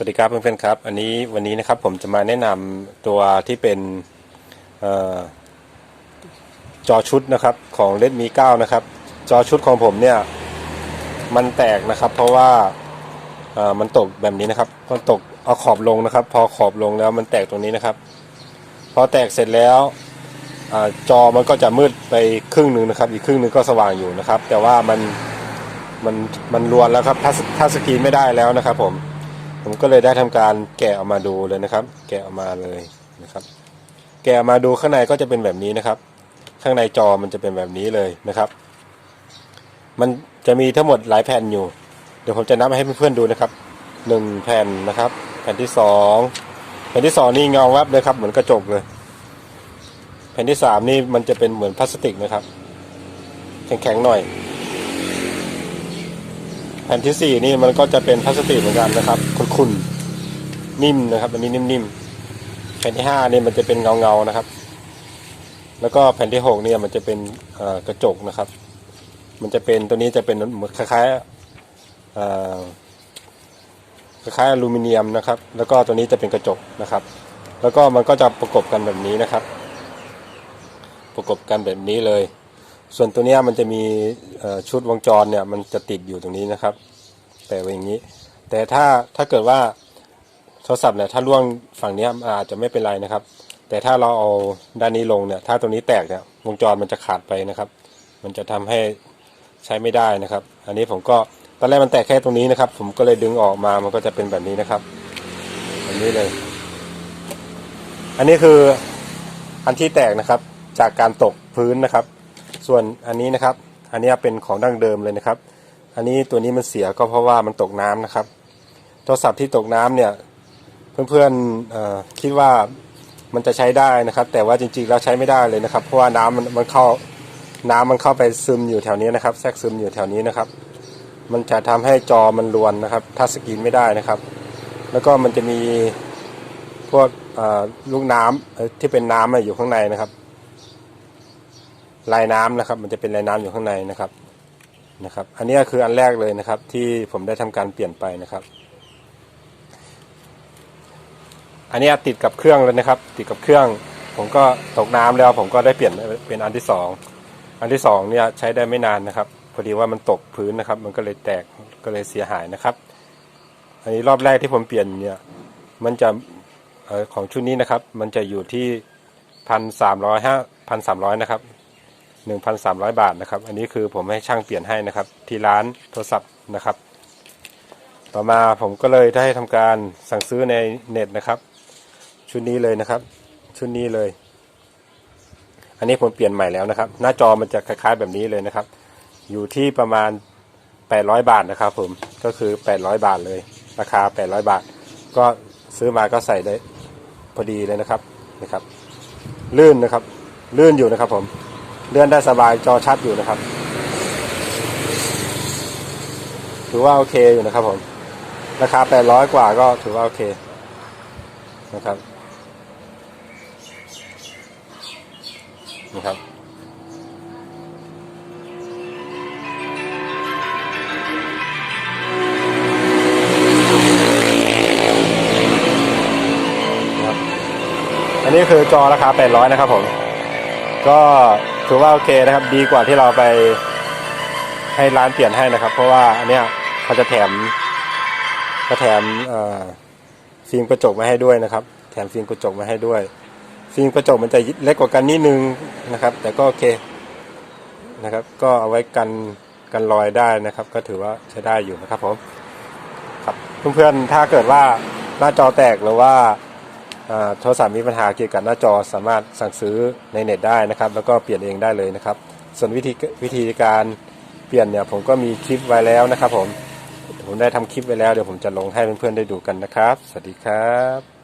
สวัสดีครับเพื่อนๆครับ อันนี้วันนี้นะครับผมจะมาแนะนำตัวที่เป็นออจอชุดนะครับของ Redmi 9นะครับ จอชุดของผมเนี่ยมันแตกนะครับ เพราะว่ามันตกแบบนี้นะครับมันตกเอาขอบลงนะครับ พอขอบลงแล้วมันแตกตรงนี้นะครับ พอแตกเสร็จแล้วอจอมันก็จะมืดไปครึ่งหนึ่งนะครับ อีกครึ่งหนึ่งก็สว่างอยู่นะครับ แต่ว่ามันมันมันรวนแล้วครับถ้าถ้าสกรีนไม่ได้แล้วนะครับผม ผมก็เลยได้ทำการแกะออกมาดูเลยนะครับ แกะออกมาเลยนะครับ แกะออกมาดูข้างในก็จะเป็นแบบนี้นะครับ ข้างในจอมันจะเป็นแบบนี้เลยนะครับ มันจะมีทั้งหมดหลายแผ่นอยู่ เดี๋ยวผมจะนับให้เพื่อนๆดูนะครับหนึ่งแผ่นนะครับ แผ่นที่สองแผ่นที่สองนี่เงาวับเลยครับ เหมือนกระจกเลย แผ่นที่สามนี่มันจะเป็นเหมือนพลาสติกนะครับ แข็งๆหน่อย แผ่นที่สี่นี่มันก็จะเป็นพลาสติกเหมือนกันนะครับ ขุ่นนิ่มนะครับอันนี้นิ่มๆแผ่นที่ห้าเนี่ยมันจะเป็นเงาๆนะครับ แล้วก็แผ่นที่หกเนี่ยมันจะเป็นกระจกนะครับ มันจะเป็นตัวนี้จะเป็นคล้ายๆคล้ายๆอลูมิเนียมนะครับ แล้วก็ตัวนี้จะเป็นกระจกนะครับ แล้วก็มันก็จะประกบกันแบบนี้นะครับ ประกบกันแบบนี้เลย ส่วนตัวเนี้ยมันจะมีชุดวงจรเนี่ยมันจะติดอยู่ตรงนี้นะครับแปะไว้อย่างนี้ แต่ถ้าถ้าเกิดว่าโทรศัพท์เนี่ยถ้าล่วงฝั่งนี้อาจจะไม่เป็นไรนะครับ แต่ถ้าเราเอาด้านนี้ลงเนี่ย ถ้าตรงนี้แตกเนี่ยวงจรมันจะขาดไปนะครับ มันจะทำให้ใช้ไม่ได้นะครับ อันนี้ผมก็ตอนแรกมันแตกแค่ตรงนี้นะครับ ผมก็เลยดึงออกมามันก็จะเป็นแบบนี้นะครับแบบนี้เลย อันนี้คืออันที่แตกนะครับจากการตกพื้นนะครับ ส่วนอันนี้นะครับ อันนี้เป็นของดั้งเดิมเลยนะครับ อันนี้ตัวนี้มันเสียก็เพราะว่ามันตกน้ำนะครับ ทรศัพท์ที่ตกน้ำเนี่ยเพื่อนๆคิดว่ามันจะใช้ได้นะครับ แต่ว่าจริงๆแล้วใช้ไม่ได้เลยนะครับ เพราะว่าน้ำมันมันเข้าน้ำมันเข้าไปซึมอยู่แถวนี้นะครับ แทรกซึมอยู่แถวนี้นะครับ มันจะทำให้จอมันรวนนะครับทัชสกรีนไม่ได้นะครับ แล้วก็มันจะมีพวกลูกน้ำเอ่อที่เป็นน้ำอะอยู่ข้างในนะครับ ลายน้ำนะครับ มันจะเป็นลายน้ำอยู่ข้างในนะครับนะครับ อันนี้คืออันแรกเลยนะครับ ที่ผมได้ทำการเปลี่ยนไปนะครับ อันนี้ติดกับเครื่องแล้วนะครับ ติดกับเครื่อง ผมก็ตกน้ำแล้วผมก็ได้เปลี่ยนเป็นอันที่สองอันที่สองเนี่ยใช้ได้ไม่นานนะครับ พอดีว่ามันตกพื้นนะครับ มันก็เลยแตกก็เลยเสียหายนะครับ อันนี้รอบแรกที่ผมเปลี่ยนเนี่ยมันจะอของชุดนี้นะครับ มันจะอยู่ที่พันสามร้อยห้าพันสามร้อยนะครับ1,300บาทนะครับ อันนี้คือผมให้ช่างเปลี่ยนให้นะครับ ที่ร้านโทรศัพท์นะครับ ต่อมาผมก็เลยได้ทำการสั่งซื้อในเน็ตนะครับ ชุดนี้เลยนะครับ ชุดนี้เลย อันนี้ผมเปลี่ยนใหม่แล้วนะครับ หน้าจอมันจะคล้ายๆแบบนี้เลยนะครับ อยู่ที่ประมาณ 800 บาทนะครับ ผมก็คือ 800 บาทเลย ราคา 800 บาท ก็ซื้อมาก็ใส่ได้พอดีเลยนะครับนะครับ ลื่นนะครับ ลื่นอยู่นะครับ ผมเลื่อนได้สบายจอชัดอยู่นะครับถือว่าโอเคอยู่นะครับผม ราคา 800 กว่าก็ถือว่าโอเคนะครับ นี่ครับนะครับอันนี้คือจอราคา 800 นะครับผม ก็ถือว่าโอเคนะครับ ดีกว่าที่เราไปให้ร้านเปลี่ยนให้นะครับ เพราะว่าอันเนี้ยเขาจะแถมเขาแถมฟิล์มกระจกมาให้ด้วยนะครับ แถมฟิล์มกระจกมาให้ด้วย ฟิล์มกระจกมันจะเล็กกว่ากันนิดนึงนะครับ แต่ก็โอเคนะครับ ก็เอาไว้กันกันรอยได้นะครับ ก็ถือว่าใช้ได้อยู่นะครับผมครับเพื่อนๆถ้าเกิดว่าหน้าจอแตกหรือว่าโทรศัพท์มีปัญหาเกี่ยวกับหน้าจอสามารถสั่งซื้อในเน็ตได้นะครับ แล้วก็เปลี่ยนเองได้เลยนะครับ ส่วนวิธีวิธีการเปลี่ยนเนี่ยผมก็มีคลิปไว้แล้วนะครับผมผมได้ทำคลิปไว้แล้วเดี๋ยวผมจะลงให้เพื่อนๆได้ดูกันนะครับ สวัสดีครับ